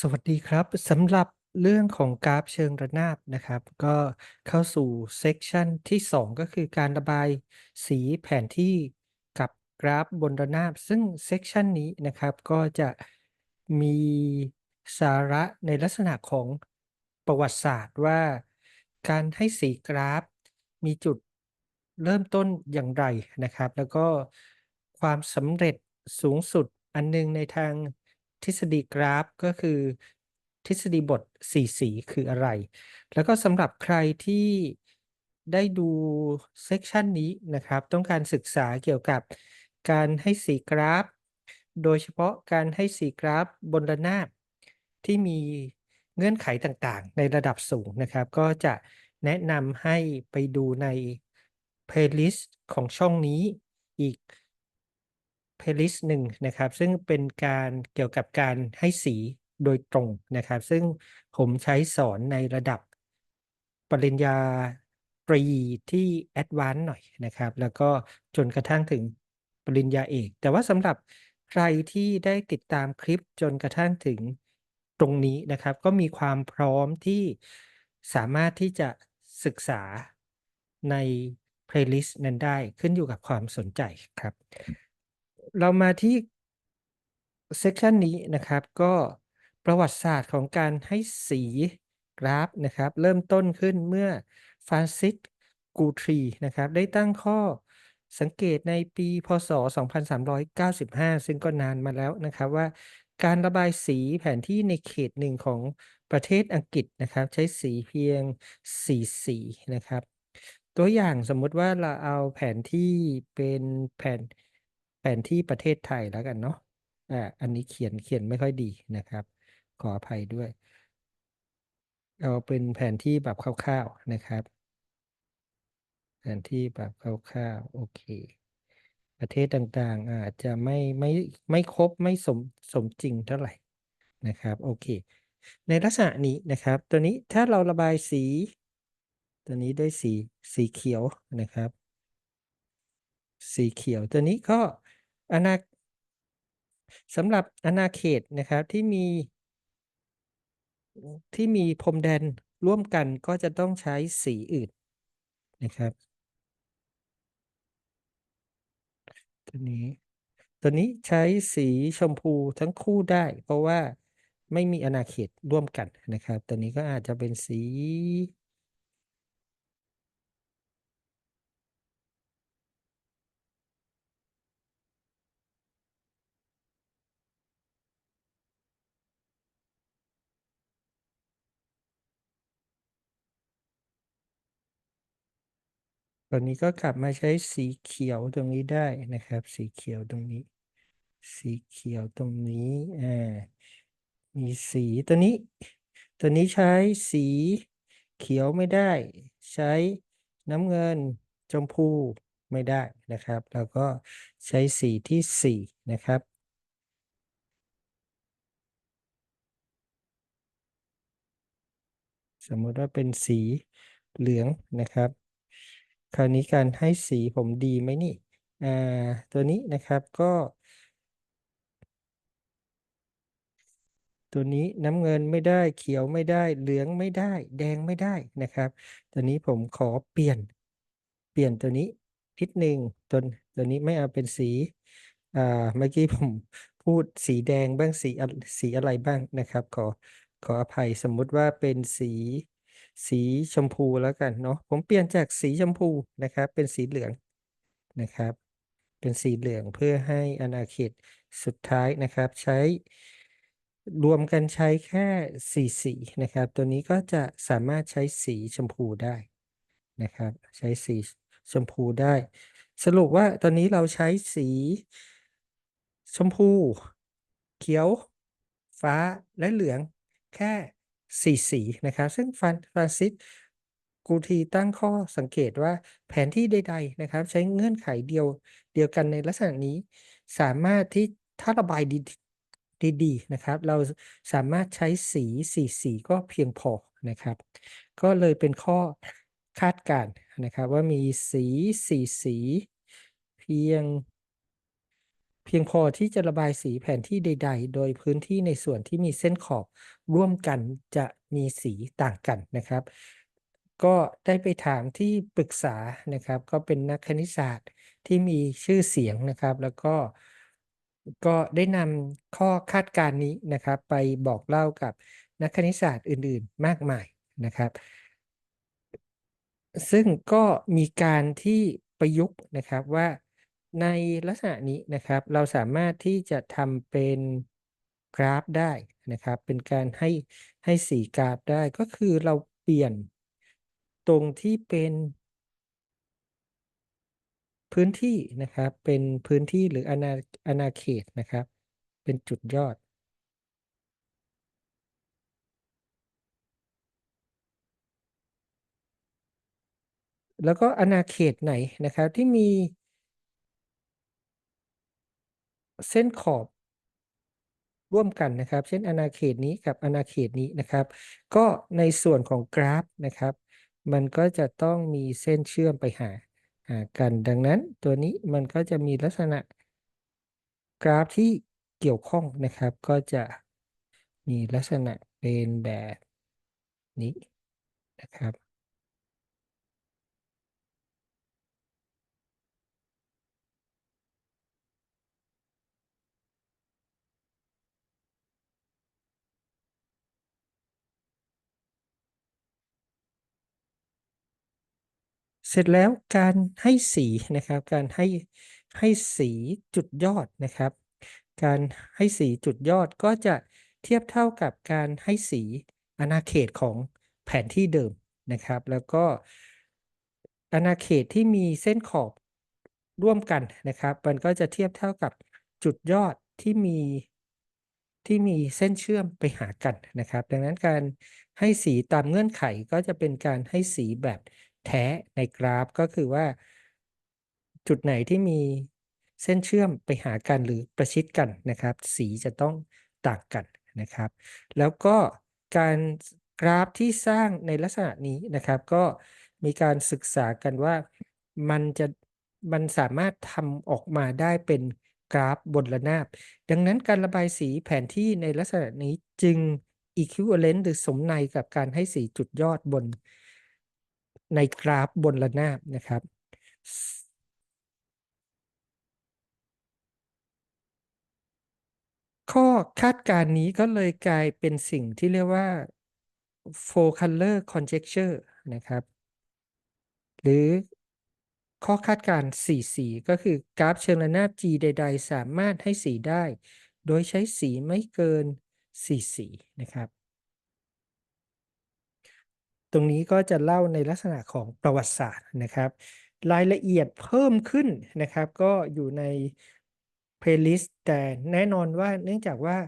สวัสดีครับสำหรับเรื่องของกราฟเชิงระนาบนะครับ ก็เข้าสู่เซกชันที่ 2 ก็คือการระบายสีแผนที่กับกราฟบนระนาบ ซึ่งเซกชันนี้นะครับก็จะมีสาระในลักษณะของประวัติศาสตร์ว่า การให้สีกราฟ มีจุดเริ่มต้นอย่างไรนะครับ แล้วก็ความสำเร็จสูงสุดอันหนึงในทาง ทฤษฎีกราฟก็คือ ทฤษฎีบท4สีคืออะไร แล้วก็สำหรับใครที่ได้ดูเซกชันนี้นะครับ ต้องการศึกษาเกี่ยวกับการให้สีกราฟ โดยเฉพาะการให้สีกราฟบนระนาบที่มีเงื่อนไขต่างๆ ในระดับสูงนะครับ ก็จะแนะนำให้ไปดูใน playlist ของช่องนี้อีก playlist หนึ่งนะครับ ซึ่งเป็นการเกี่ยวกับการให้สีโดยตรงนะครับ ซึ่งผมใช้สอนในระดับปริญญาตรีที่ advanced หน่อยนะครับ แล้วก็จนกระทั่งถึงปริญญาเอก แต่ว่าสำหรับใครที่ได้ติดตามคลิปจนกระทั่งถึงตรงนี้นะครับ ก็มีความพร้อมที่สามารถที่จะศึกษาใน playlist นั้นได้ขึ้นอยู่กับความสนใจครับ เรามาที่เซกชันนี้นะครับ ก็ประวัติศาสตร์ของการให้สีกราฟนะครับ เริ่มต้นขึ้นเมื่อฟรานซิสกูทรีนะครับ ได้ตั้งข้อสังเกตในปีพศ 2395 ซึ่งก็นานมาแล้วนะครับว่าการระบายสีแผนที่ในเขตหนึ่งของประเทศอังกฤษนะครับ ใช้สีเพียง4สีนะครับ ตัวอย่างสมมุติว่าเราเอาแผนที่เป็นแผน นที่ประเทศไทยแล้วกันเนาะอ่าอันนี้เขียนเขียนไม่ค่อยดีนะครับ ขออภัยด้วย เอาเป็นแผนที่แบบคร่าวๆนะครับ แผนที่แบบคร่าวๆโอเค ประเทศต่างๆ อาจจะไม่ไม่ไม่ครบไม่สมสมจริงเท่าไหร่นะครับโอเค ในลักษณะนี้นะครับ ตัวนี้ถ้าเราระบายสี ตัวนี้ด้วยสีสีเขียวนะครับ สีเขียวตัวนี้ก็ อาณาสำหรับอาณาเขตนะครับที่มี ที่มีพรมแดนร่วมกันก็จะต้องใช้สีอื่นนะครับ ตัวนี้ ตัวนี้ใช้สีชมพูทั้งคู่ได้ เพราะว่าไม่มีอาณาเขตร่วมกันนะครับ ตัวนี้ก็อาจจะเป็นสี ตัวนี้ก็กลับมาใช้สีเขียวตรงนี้ได้นะครับ สีเขียวตรงนี้ สีเขียวตรงนี้อามีสีตัวนี้ ตัวนี้ใช้สีเขียวไม่ได้ ใช้น้ำเงินชมพูไม่ได้นะครับแล้วก็ใช้สีที่ 4 นะครับ สมมติว่าเป็นสีเหลืองนะครับ ราวนี้การให้สีผมดีไหมนี่อ่าตัวนี้นะครับก็ ตัวนี้น้ำเงินไม่ได้เขียวไม่ได้เหลืองไม่ได้ แดงไม่ได้นะครับ ตัวนี้ผมขอเปลี่ยน เปลี่ยนตัวนี้นิดหนึ่งตัวตัวนี้ไม่เอาเป็นสีอ่าเมื่อกี้ผมพูดสีแดงบ้างสีสีอะไรบ้างนะครับ ขอขออภัยสมมุติว่าเป็นสี สีชมพูแล้วกันเนาะผมเปลี่ยนจากสีชมพูนะครับ เป็นสีเหลืองนะครับ เป็นสีเหลืองเพื่อให้อาณาเขตสุดท้ายนะครับ ใช้รวมกันใช้แค่4สีนะครับ ตัวนี้ก็จะสามารถใช้สีชมพูได้นะครับ ใช้สีชมพูได้ สรุปว่าตอนนี้เราใช้สีชมพู เขียว ฟ้าและเหลืองแค่ 4สีนะครับ ซึ่งฟรานฟานซิสกูทีตั้งข้อสังเกตว่าแผนที่ใด ๆนะครับ ใช้เงื่อนไขเดียวเดียวกันในลักษณะนี้ สามารถที่ถ้าระบายดีดีๆนะครับ เราสามารถใช้สี4สีก็เพียงพอนะครับ ก็เลยเป็นข้อคาดการณ์นะครับ ว่ามีสี4สี เพียง เพเพียงพอที่จะระบายสีแผนที่ใด ๆ โดยพื้นที่ในส่วนที่มีเส้นขอบร่วมกันจะมีสีต่างกันนะครับ ก็ได้ไปถามที่ปรึกษานะครับ ก็เป็นนักคณิตศาสตร์ที่มีชื่อเสียงนะครับ แล้วก็ก็ได้นำข้อคาดการณ์นี้นะครับ ไปบอกเล่ากับนักคณิตศาสตร์อื่น ๆ มากมายนะครับ ซึ่งก็มีการที่ประยุกต์นะครับว่า ในลักษณะนี้นะครับ เราสามารถที่จะทำเป็นกราฟได้นะครับ เป็นการให้ให้สีกราฟได้ก็คือเราเปลี่ยนตรงที่เป็น พื้นที่นะครับ เป็นพื้นที่หรืออาณาอาณาเขตนะครับ เป็นจุดยอด แล้วก็อาณาเขตไหนนะครับที่มี เส้นขอบร่วมกันนะครับ เช่นอาณาเขตนี้กับอาณาเขตนี้นะครับ ก็ในส่วนของกราฟนะครับ มันก็จะต้องมีเส้นเชื่อมไปหาหากัน ดังนั้นตัวนี้มันก็จะมีลักษณะกราฟที่เกี่ยวข้องนะครับ ก็จะมีลักษณะเป็นแบบนี้นะครับ เสร็จแล้วการให้สีนะครับ การให้ให้สีจุดยอดนะครับ การให้สีจุดยอดก็จะเทียบเท่ากับการให้สีอาณาเขตของแผนที่เดิมนะครับ แล้วก็อาณาเขตที่มีเส้นขอบร่วมกันนะครับ มันก็จะเทียบเท่ากับจุดยอดที่มีที่มีเส้นเชื่อมไปหากันนะครับ ดังนั้นการให้สีตามเงื่อนไขก็จะเป็นการให้สีแบบ แท้ในกราฟก็คือว่า จุดไหนที่มีเส้นเชื่อมไปหากันหรือประชิดกันนะครับ สีจะต้องต่างกันนะครับ แล้วก็การกราฟที่สร้างในลักษณะนี้นะครับ ก็มีการศึกษากันว่ามันจะมันสามารถทำออกมาได้เป็นกราฟบนระนาบ ดังนั้นการระบายสีแผนที่ในลักษณะนี้จึง equivalent หรือสมนัยกับการให้สีจุดยอดบน ในกราฟบนระนาบนะครับ ข้อคาดการณ์นี้ก็เลยกลายเป็นสิ่งที่เรียกว่า Four Color Conjecture นะครับ หรือข้อคาดการณ์4สีก็คือกราฟเชิงระนาบ G ใด ๆ สามารถให้สีได้ โดยใช้สีไม่เกิน4สีนะครับ ตรงนี้ก็จะเล่าในลักษณะของประวัติศาสตร์นะครับ รายละเอียดเพิ่มขึ้นนะครับ ก็อยู่ใน Playlist แต่แน่นอนว่าเนื่องจากว่า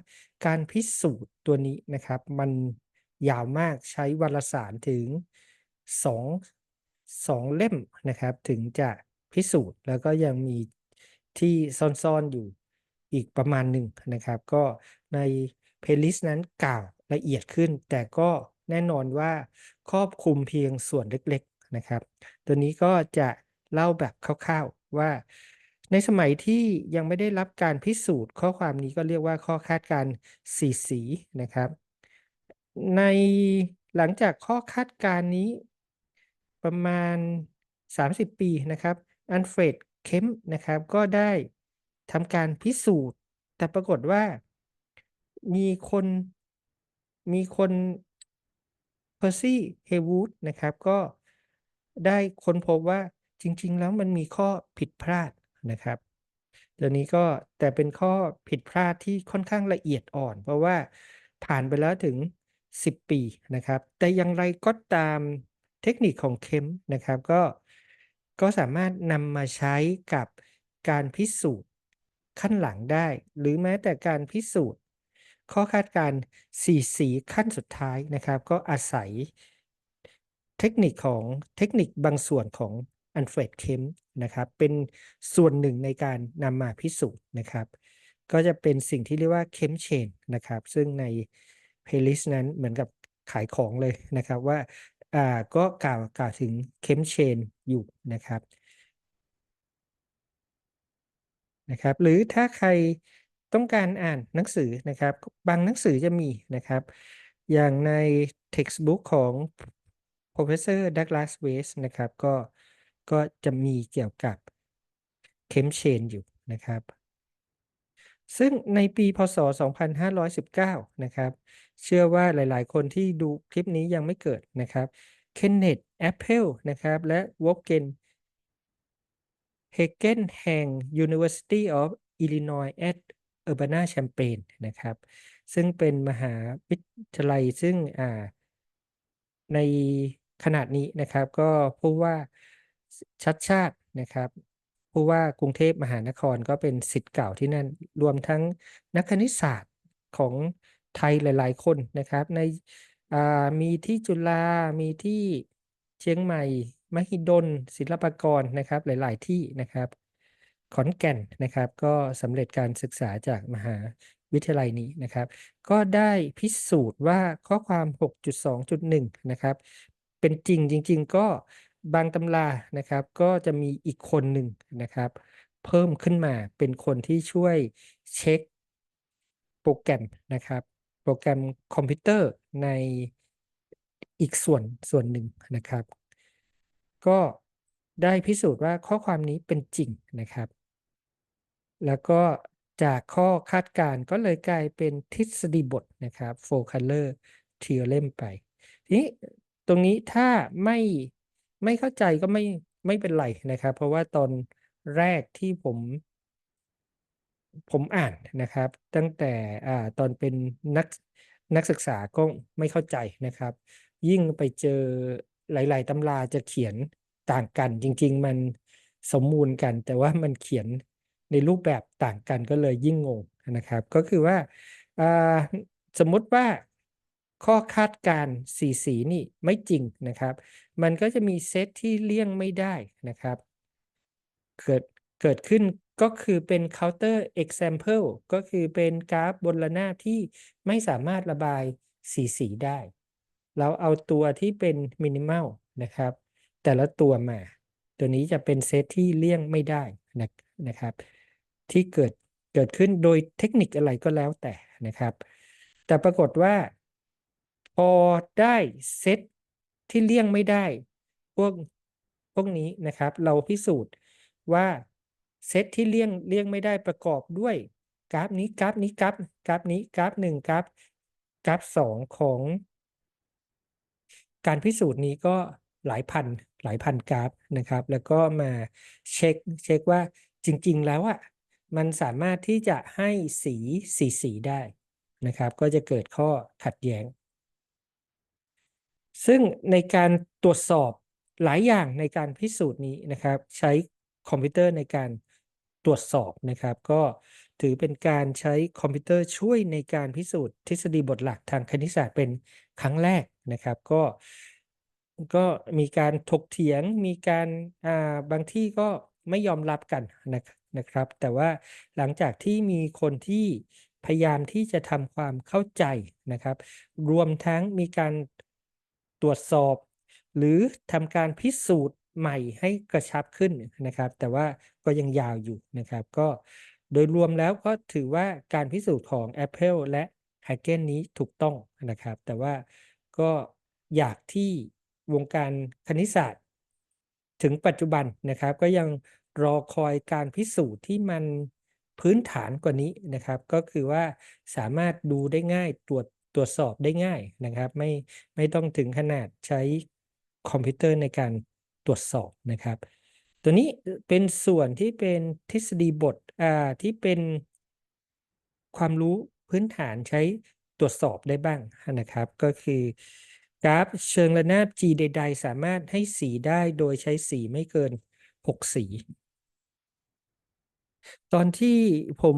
การพิสูจน์ตัวนี้นะครับ มันยาวมากใช้วารสารถึง 2 2 เล่มนะครับ ถึงจะพิสูจน์แล้วก็ยังมีที่ซ่อนๆอยู่อีกประมาณหนึ่งนะครับ ก็ใน Playlist นั้นกล่าวละเอียดขึ้น แต่ก็แน่นอนว่า ครอบคลุมเพียงส่วนเล็กๆนะครับ ตัวนี้ก็จะเล่าแบบคร่าวๆว่า ในสมัยที่ยังไม่ได้รับการพิสูจน์ ข้อความนี้ก็เรียกว่าข้อคาดการณ์สีนะครับ ในหลังจากข้อคาดการณ์นี้ประมาณ 30 ปีนะครับ Alfred Kempf นะครับก็ได้ทำการพิสูจน์ แต่ปรากฏว่ามีคนมีคน Percy Haywood นะครับก็ได้ค้นพบว่าจริง ๆ แล้วมันมีข้อผิดพลาดนะครับตัวนี้ก็แต่เป็นข้อผิดพลาดที่ค่อนข้างละเอียดอ่อน เพราะว่าผ่านไปแล้วถึง 10 ปีนะครับ แต่อย่างไรก็ตามเทคนิคของ Kempf นะครับก็ก็สามารถนำมาใช้กับการพิสูจน์ขั้นหลังได้ หรือแม้แต่การพิสูจน์ ข้อคาดการณ์4สีขั้นสุดท้ายนะครับ ก็อาศัยเทคนิคของเทคนิคบางส่วนของ Alfred Kempf นะครับ เป็นส่วนหนึ่งในการนำมาพิสูจน์นะครับ ก็จะเป็นสิ่งที่เรียกว่า Kempf Chain นะครับ ซึ่งใน Playlist นั้นเหมือนกับขายของเลยนะครับว่าอ่าก็กล่าวกล่าวถึง Kempf Chain อยู่นะครับนะครับ หรือถ้าใคร ต้องการอ่านหนังสือนะครับ บางหนังสือจะมีนะครับ อย่างใน textbook ของ Professor Douglas West นะครับ ก็ก็จะมีเกี่ยวกับ chemchain อยู่นะครับ ซึ่งในปีพศ 2519 นะครับ เชื่อว่าหลายๆ คนที่ดูคลิปนี้ยังไม่เกิดนะครับ Kenneth Appel นะครับ และ Wolfgang Hagen แห่ง University of Illinois at Urbana-Champaign นะครับ ซึ่งเป็นมหาวิทยาลัยซึ่งในขณะนี้นะครับ ก็ผู้ว่าชัดชาตินะครับผู้ว่ากรุงเทพมหานครก็เป็นศิษย์เก่าที่นั่นรวมทั้งนักคณิตศาสตร์ของไทยหลาย ๆ คนนะครับ ในมีที่จุฬามีที่เชียงใหม่ มหิดลศิลปากรนะครับหลาย ๆ ที่นะครับ ขอนแก่นนะครับ ก็สำเร็จการศึกษาจากมหาวิทยาลัยนี้นะครับ ก็ได้พิสูจน์ว่าข้อความ 6.2.1 นะครับ เป็นจริงจริง ๆ ก็บางตำรานะครับ ก็จะมีอีกคนหนึ่งนะครับ เพิ่มขึ้นมาเป็นคนที่ช่วยเช็คโปรแกรมนะครับ โปรแกรมคอมพิวเตอร์ในอีกส่วนส่วนหนึ่งนะครับ ก็ได้พิสูจน์ว่าข้อความนี้เป็นจริงนะครับ แล้วก็จากข้อคาดการณ์ก็เลยกลายเป็นทฤษฎีบทนะครับ Four Color Theorem ไป ทีนี้ตรงนี้ถ้าไม่ไม่เข้าใจก็ไม่ไม่เป็นไรนะครับ เพราะว่าตอนแรกที่ผม ผมอ่านนะครับ ตั้งแต่อ่าตอนเป็นนักนักศึกษาก็ไม่เข้าใจนะครับ ยิ่งไปเจอหลาย ๆตำราจะเขียนต่างกันจริง ๆ มันสมมูลกัน แต่ว่ามันเขียน ในรูปแบบต่างกันก็เลยยิ่งงงนะครับ ก็คือว่าสมมติว่าข้อคาดการสีสีนี่ไม่จริงนะครับ มันก็จะมีเซตที่เลี่ยงไม่ได้นะครับ เกิดเกิดขึ้นก็คือเป็น counter example ก็คือเป็นกราฟบนระนาบที่ไม่สามารถระบายสีสีได้ เราเอาตัวที่เป็น minimal นะครับ แต่ละตัวมา ตัวนี้จะเป็นเซตที่เลี่ยงไม่ได้นะนะครับ ที่เกิดเกิดขึ้นโดยเทคนิคอะไรก็แล้วแต่นะครับ แต่ปรากฏว่า พอได้เซตที่เลี่ยงไม่ได้ พวกพวกนี้นะครับ เราพิสูจน์ว่าเซตที่เลี่ยงเลี่ยงไม่ได้ประกอบด้วยกราฟนี้กราฟนี้กราฟกราฟนี้กราฟหนึ่งกราฟกราฟสองของ การพิสูจน์นี้ก็หลายพันหลายพันกราฟนะครับ แล้วก็มาเช็คเช็คว่าจริง ๆ แล้วอะ มันสามารถที่จะให้สีสีสีได้นะครับ ก็จะเกิดข้อขัดแย้ง ซึ่งในการตรวจสอบหลายอย่างในการพิสูจน์นี้นะครับ ใช้คอมพิวเตอร์ในการตรวจสอบนะครับ ก็ถือเป็นการใช้คอมพิวเตอร์ช่วยในการพิสูจน์ทฤษฎีบทหลักทางคณิตศาสตร์เป็นครั้งแรกนะครับ ก็ก็มีการถกเถียงมีการอ่าบางที่ก็ไม่ยอมรับกันนะ นะครับ แต่ว่าหลังจากที่มีคนที่พยายามที่จะทำความเข้าใจนะครับ รวมทั้งมีการตรวจสอบ หรือทำการพิสูจน์ใหม่ให้กระชับขึ้นนะครับ แต่ว่าก็ยังยาวอยู่นะครับ ก็โดยรวมแล้วก็ถือว่าการพิสูจน์ของ Apple และ h a g e n นี้ถูกต้องนะครับ แต่ว่าก็อยากที่วงการคณิตศาสตร์ ถึงปัจจุบันนะครับ ก็ยัง รอคอยการพิสูจน์ที่มันพื้นฐานกว่านี้นะครับ ก็คือว่าสามารถดูได้ง่ายตรวจตรวจสอบได้ง่ายนะครับ ไม่ไม่ต้องถึงขนาดใช้คอมพิวเตอร์ในการตรวจสอบนะครับ ตัวนี้เป็นส่วนที่เป็นทฤษฎีบทอ่าที่เป็นความรู้พื้นฐานใช้ตรวจสอบได้บ้างนะครับ ก็คือกราฟเชิงระนาบ G ใด ๆ สามารถให้สีได้โดยใช้สีไม่เกิน 6 สี ตอนที่ผม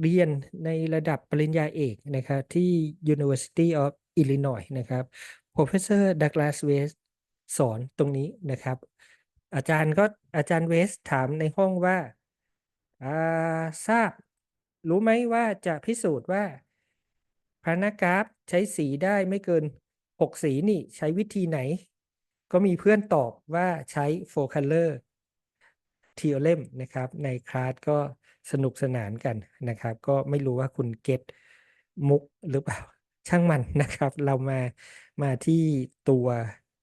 เรียนในระดับปริญญาเอกนะครับที่ University of Illinois นะครับ Professor Douglas West สอนตรงนี้นะครับ อาจารย์ก็อาจารย์เวสถามในห้องว่าาทราบ รู้ไหมว่าจะพิสูจน์ว่าพานากราฟใช้สีได้ไม่เกิน 6 สีนี่ใช้วิธีไหน ก็มีเพื่อนตอบว่าใช้ four color theorem นะครับในคลาสก็สนุกสนานกันนะครับ ก็ไม่รู้ว่าคุณเก็ตมุกหรือเปล่าช่างมันนะครับ เรามามาที่ตัว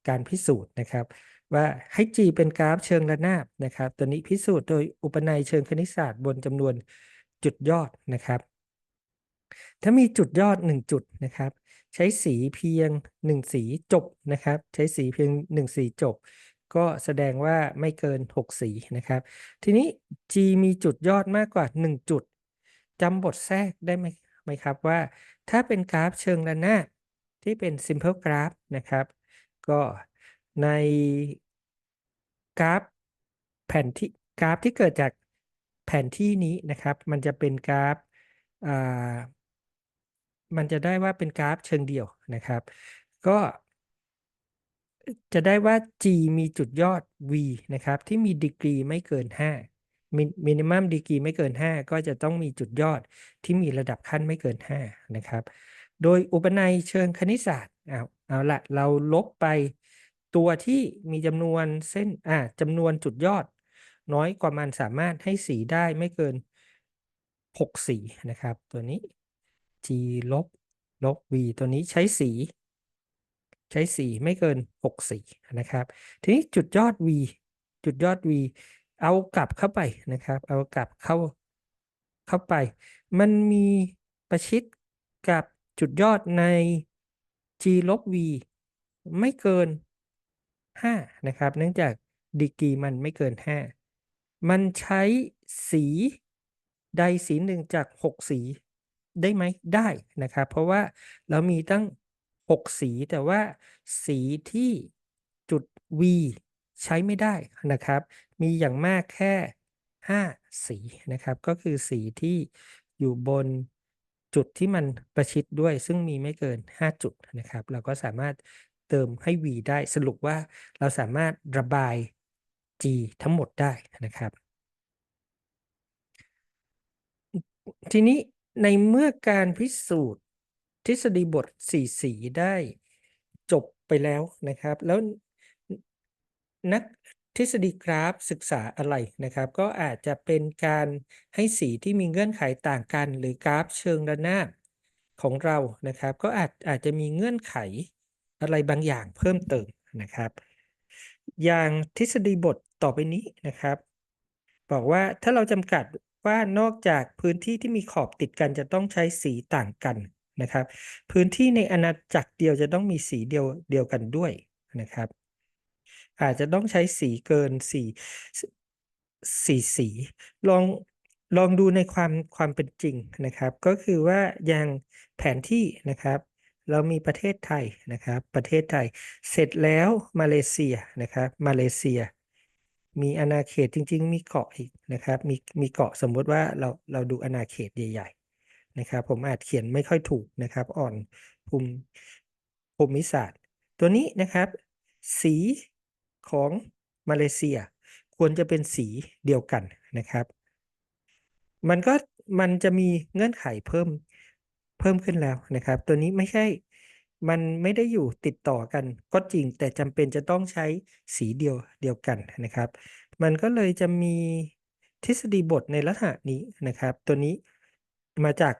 การพิสูจน์นะครับ ว่าให้ G เป็นกราฟเชิงระนาบนะครับ ตัวนี้พิสูจน์โดยอุปนัยเชิงคณิตศาสตร์บนจำนวนจุดยอดนะครับ ถ้ามีจุดยอด 1 จุดนะครับ ใช้สีเพียง 1 สีจบนะครับ ใช้สีเพียง 1 สีจบ ก็แสดงว่าไม่เกิน 6 สีนะครับ ทีนี้ G มีจุดยอดมากกว่า 1 จุดจำบทแทรกได้ไหมไหมครับว่า ถ้าเป็นกราฟเชิงระนาบที่เป็น simple graph นะครับ ก็ในกราฟแผนที่กราฟที่เกิดจากแผนที่นี้นะครับ มันจะเป็นกราฟมันจะได้ว่าเป็นกราฟเชิงเดี่ยวนะครับ ก็ จะได้ว่า G มีจุดยอด V นะครับ ที่มีดีกรีไม่เกิน 5 มินิมัมดีกรีไม่เกิน 5 ก็จะต้องมีจุดยอดที่มีระดับขั้นไม่เกิน 5 นะครับ โดยอุปนัยเชิงคณิตศาสตร์เอาเอาละเราลบไปตัวที่มีจำนวนเส้นอ่าจำนวนจุดยอด น้อยกว่ามันสามารถให้สีได้ไม่เกิน 6 สีนะครับ ตัวนี้ G ลบลบ V ตัวนี้ใช้สี ใช้สีไม่เกิน6สีนะครับ ทีนี้จุดยอด V จุดยอด V เอากลับเข้าไปนะครับ เอากลับเข้าเข้าไป มันมีประชิดกับจุดยอดใน G ลบ V ไม่เกิน 5 นะครับ เนื่องจากดีกรีมันไม่เกิน 5 มันใช้สีใดสีหนึ่งจาก 6 สีได้ไหมได้นะครับ เพราะว่าเรามีตั้ง 6 สี แต่ว่าสีที่จุด V ใช้ไม่ได้นะครับ มีอย่างมากแค่ 5 สีนะครับ ก็คือสีที่อยู่บนจุดที่มันประชิดด้วย ซึ่งมีไม่เกิน 5 จุดนะครับ เราก็สามารถเติมให้ V ได้สรุปว่าเราสามารถระบาย G ทั้งหมดได้นะครับ ทีนี้ในเมื่อการพิสูจน์ ทฤษฎีบท4สีได้จบไปแล้วนะครับ แล้วนักทฤษฎีกราฟศึกษาอะไรนะครับ ก็อาจจะเป็นการให้สีที่มีเงื่อนไขต่างกัน หรือกราฟเชิงระนาบของเรานะครับ ก็อาจอาจจะมีเงื่อนไขอะไรบางอย่างเพิ่มเติมนะครับ อย่างทฤษฎีบทต่อไปนี้นะครับ บอกว่าถ้าเราจำกัดว่านอกจากพื้นที่ที่มีขอบติดกันจะต้องใช้สีต่างกัน นะครับ พื้นที่ในอาณาจักรเดียวจะต้องมีสีเดียวเดียวกันด้วยนะครับ อาจจะต้องใช้สีเกินสีสีสีลองลองดูในความความเป็นจริงนะครับ ก็คือว่าอย่างแผนที่นะครับ เรามีประเทศไทยนะครับ ประเทศไทยเสร็จแล้วมาเลเซียนะครับ มาเลเซีย มีอาณาเขตจริง ๆ มีเกาะอีกนะครับ มีมีเกาะสมมุติว่าเราเราดูอาณาเขตใหญ่ ๆ นะครับ ผมอาจเขียนไม่ค่อยถูกนะครับ อ่อนภูมิภูมิศาสตร์ ตัวนี้นะครับ สีของมาเลเซีย ควรจะเป็นสีเดียวกันนะครับ มันก็มันจะมีเงื่อนไขเพิ่มเพิ่มขึ้นแล้วนะครับ ตัวนี้ไม่ใช่มันไม่ได้อยู่ติดต่อกันก็จริงแต่จำเป็นจะต้องใช้สีเดียวเดียวกันนะครับ มันก็เลยจะมีทฤษฎีบทในลักษณะนี้นะครับ ตัวนี้ มาจาก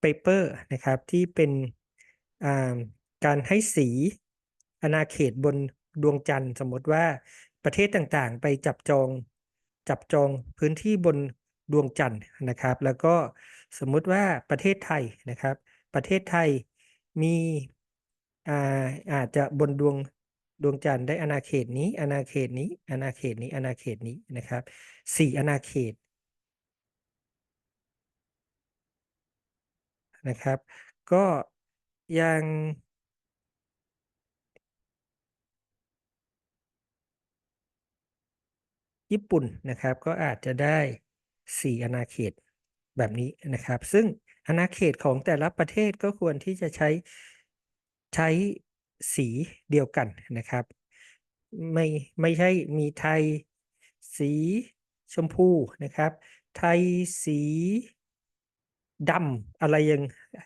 เปเปอร์นะครับที่เป็นการให้สีอาณาเขตบนดวงจันทร์ สมมติว่าประเทศต่างๆ ไปจับจองจับจองพื้นที่บนดวงจันทร์นะครับ แล้วก็สมมุติว่าประเทศไทยนะครับ ประเทศไทยมีอาอาจจะบนดวงดวงจันทร์ได้อาณาเขตนี้อาณาเขตนี้อาณาเขตนี้อาณาเขตนี้นะครับสี่อาณาเขต นะครับ ก็ยังญี่ปุ่นนะครับก็อาจจะได้สีอาณาเขตแบบนี้นะครับ ซึ่งอาณาเขตของแต่ละประเทศก็ควรที่จะใช้ใช้สีเดียวกันนะครับ ไม่ไม่ใช่มีไทยสีชมพูนะครับ ไทยสี ดำอะไรอย่าง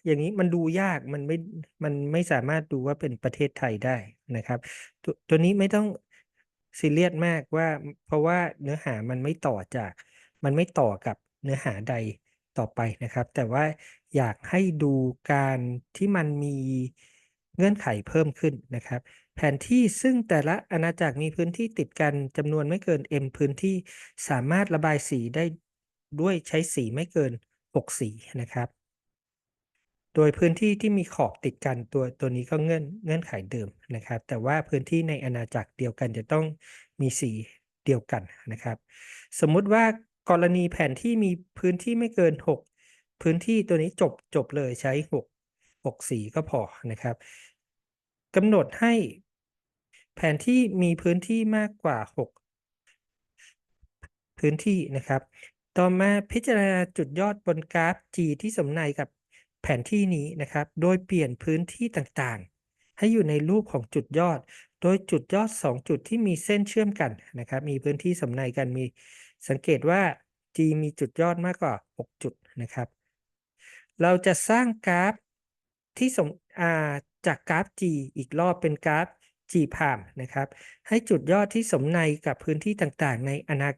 อย่างนี้มันดูยากมันไม่มันไม่สามารถดูว่าเป็นประเทศไทยได้นะครับตัวตัวนี้ไม่ต้องซีเรียสมากว่า เพราะว่าเนื้อหามันไม่ต่อจาก มันไม่ต่อกับเนื้อหาใดต่อไปนะครับ แต่ว่าอยากให้ดูการที่มันมีเงื่อนไขเพิ่มขึ้นนะครับ แผนที่ซึ่งแต่ละอาณาจักรมีพื้นที่ติดกันจำนวนไม่เกิน m พื้นที่สามารถระบายสีได้ด้วยใช้สีไม่เกิน 6สีนะครับ โดยพื้นที่ที่มีขอบติดกันตัวตัวนี้ก็เงื่อนเงื่อนไขเดิมนะครับ แต่ว่าพื้นที่ในอาณาจักรเดียวกันจะต้องมีสีเดียวกันนะครับ สมมุติว่ากรณีแผนที่มีพื้นที่ไม่เกิน 6 พื้นที่ตัวนี้จบจบเลยใช้ 6 6 สีก็พอนะครับกำหนดให้แผนที่มีพื้นที่มากกว่า 6 พื้นที่นะครับ ต่อมาพิจารณาจุดยอดบนกราฟ G ที่สมในกับแผนที่นี้นะครับ โดยเปลี่ยนพื้นที่ต่างๆ ให้อยู่ในรูปของจุดยอด โดยจุดยอด 2 จุดที่มีเส้นเชื่อมกันนะครับ มีพื้นที่สมในกัน มีสังเกตว่า G มีจุดยอดมากกว่า 6 จุดนะครับ เราจะสร้างกราฟที่สมาจากกราฟ G อีกรอบเป็นกราฟ G พามนะครับ ให้จุดยอดที่สมในกับพื้นที่ต่างๆ ในอนาณา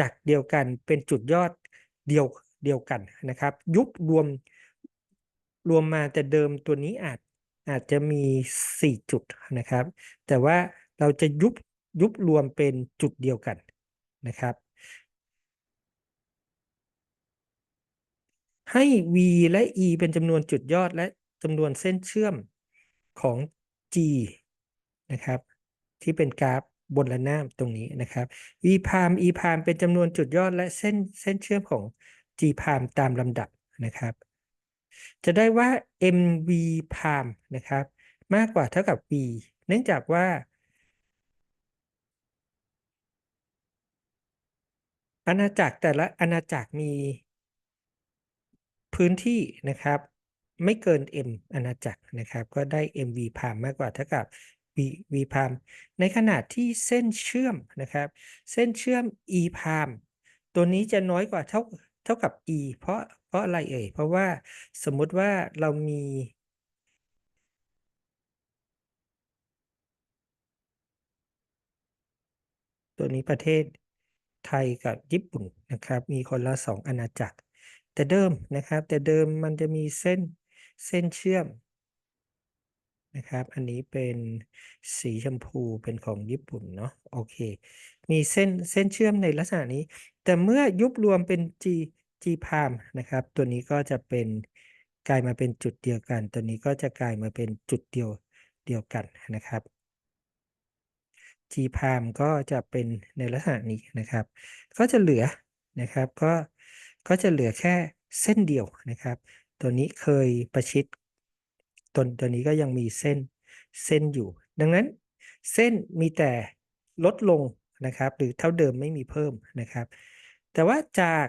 จักรเดียวกันเป็นจุดยอดเดียวเดียวกันนะครับ ยุบรวมรวมมาแต่เดิมตัวนี้อาจอาจจะมี 4 จุดนะครับ แต่ว่าเราจะยุบยุบรวมเป็นจุดเดียวกันนะครับ ให้ v และ e เป็นจำนวนจุดยอดและจำนวนเส้นเชื่อมของ g นะครับ ที่เป็นกราฟ บนระนาบตรงนี้นะครับ v พาม e พามเป็นจำนวนจุดยอดและเส้นเส้นเชื่อมของ g พามตามลำดับนะครับ จะได้ว่า mv พามนะครับ มากกว่าเท่ากับ v เนื่องจากว่า อาณาจักรแต่ละอาณาจักรมีพื้นที่นะครับ ไม่เกิน m อาณาจักรนะครับ ก็ได้ mv พามมากกว่าเท่ากับ v v พามในขณะที่เส้นเชื่อมนะครับ เส้นเชื่อม e พามตัวนี้จะน้อยกว่าเท่าเท่ากับ e เพราะเพราะอะไรเอ่ยเพราะว่าสมมุติว่าเรามีตัวนี้ประเทศไทยกับญี่ปุ่นนะครับ มีคนละสองอาณาจักร แต่เดิมนะครับ แต่เดิมมันจะมีเส้นเส้นเชื่อม นะครับ อันนี้เป็นสีชมพูเป็นของญี่ปุ่นเนาะโอเค มีเส้นเส้นเชื่อมในลักษณะนี้ แต่เมื่อยุบรวมเป็น G G พามนะครับ ตัวนี้ก็จะเป็นกลายมาเป็นจุดเดียวกัน ตัวนี้ก็จะกลายมาเป็นจุดเดียวเดียวกันนะครับ G พามก็จะเป็นในลักษณะนี้นะครับ ก็จะเหลือนะครับก็ก็จะเหลือแค่เส้นเดียวนะครับ ตัวนี้เคยประชิด ตัวตัวนี้ก็ยังมีเส้นเส้นอยู่ ดังนั้นเส้นมีแต่ลดลงนะครับ หรือเท่าเดิมไม่มีเพิ่มนะครับ แต่ว่าจาก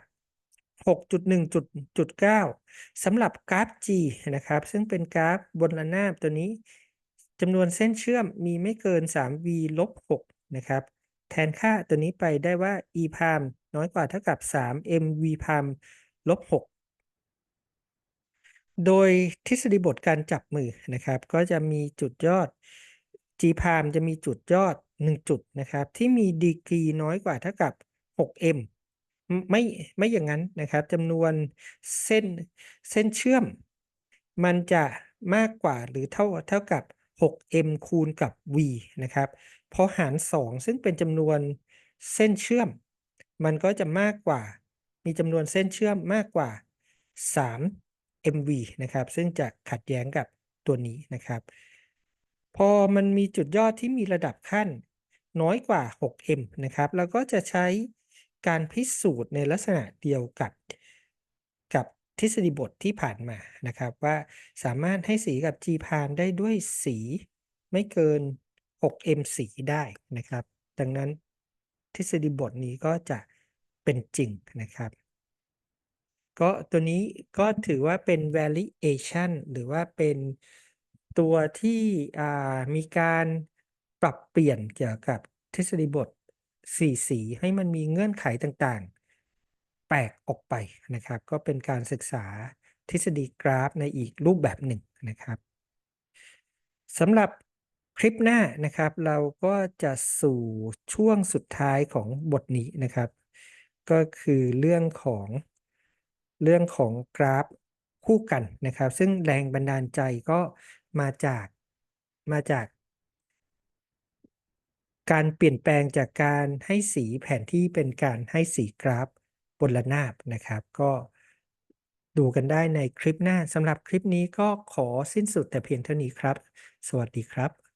6.1.9สำหรับกราฟ G นะครับ ซึ่งเป็นกราฟบนระนาบตัวนี้จำนวนเส้นเชื่อมมีไม่เกิน 3v ลบ6นะครับ แทนค่าตัวนี้ไปได้ว่า e พามน้อยกว่าเท่ากับ 3mv พามลบ6 โดยทฤษฎีบทการจับมือนะครับ ก็จะมีจุดยอด G พามจะมีจุดยอด 1 จุดนะครับ ที่มีดีกรีน้อยกว่าเท่ากับ 6m ไม่ไม่อย่างนั้นนะครับจำนวนเส้นเส้นเชื่อม มันจะมากกว่าหรือเท่าเท่ากับ 6m คูณกับ v นะครับพอหาร 2 ซึ่งเป็นจำนวนเส้นเชื่อม มันก็จะมากกว่า มีจำนวนเส้นเชื่อมมากกว่า 3 mv นะครับ ซึ่งจะขัดแย้งกับตัวนี้นะครับ พอมันมีจุดยอดที่มีระดับขั้นน้อยกว่า 6m นะครับเราก็จะใช้การพิสูจน์ในลักษณะเดียวกับกับทฤษฎีบทที่ผ่านมานะครับ ว่าสามารถให้สีกับ G พามได้ด้วยสีไม่เกิน 6m สีได้นะครับ ดังนั้นทฤษฎีบทนี้ก็จะเป็นจริงนะครับ ก็ตัวนี้ก็ถือว่าเป็น variation หรือว่าเป็นตัวที่มีการปรับเปลี่ยนเกี่ยวกับทฤษฎีบทสี่สีให้มันมีเงื่อนไขต่างๆ แปลกออกไปนะครับ ก็เป็นการศึกษาทฤษฎีกราฟในอีกรูปแบบหนึ่งนะครับสำหรับคลิปหน้านะครับ เราก็จะสู่ช่วงสุดท้ายของบทนี้นะครับ ก็คือเรื่องของ เรื่องของกราฟคู่กันนะครับ ซึ่งแรงบันดาลใจก็มาจากมาจาก การเปลี่ยนแปลงจากการให้สีแผนที่เป็นการให้สีกราฟบนระนาบนะครับ ก็ดูกันได้ในคลิปหน้าสำหรับคลิปนี้ก็ขอสิ้นสุดแต่เพียงเท่านี้ครับ สวัสดีครับ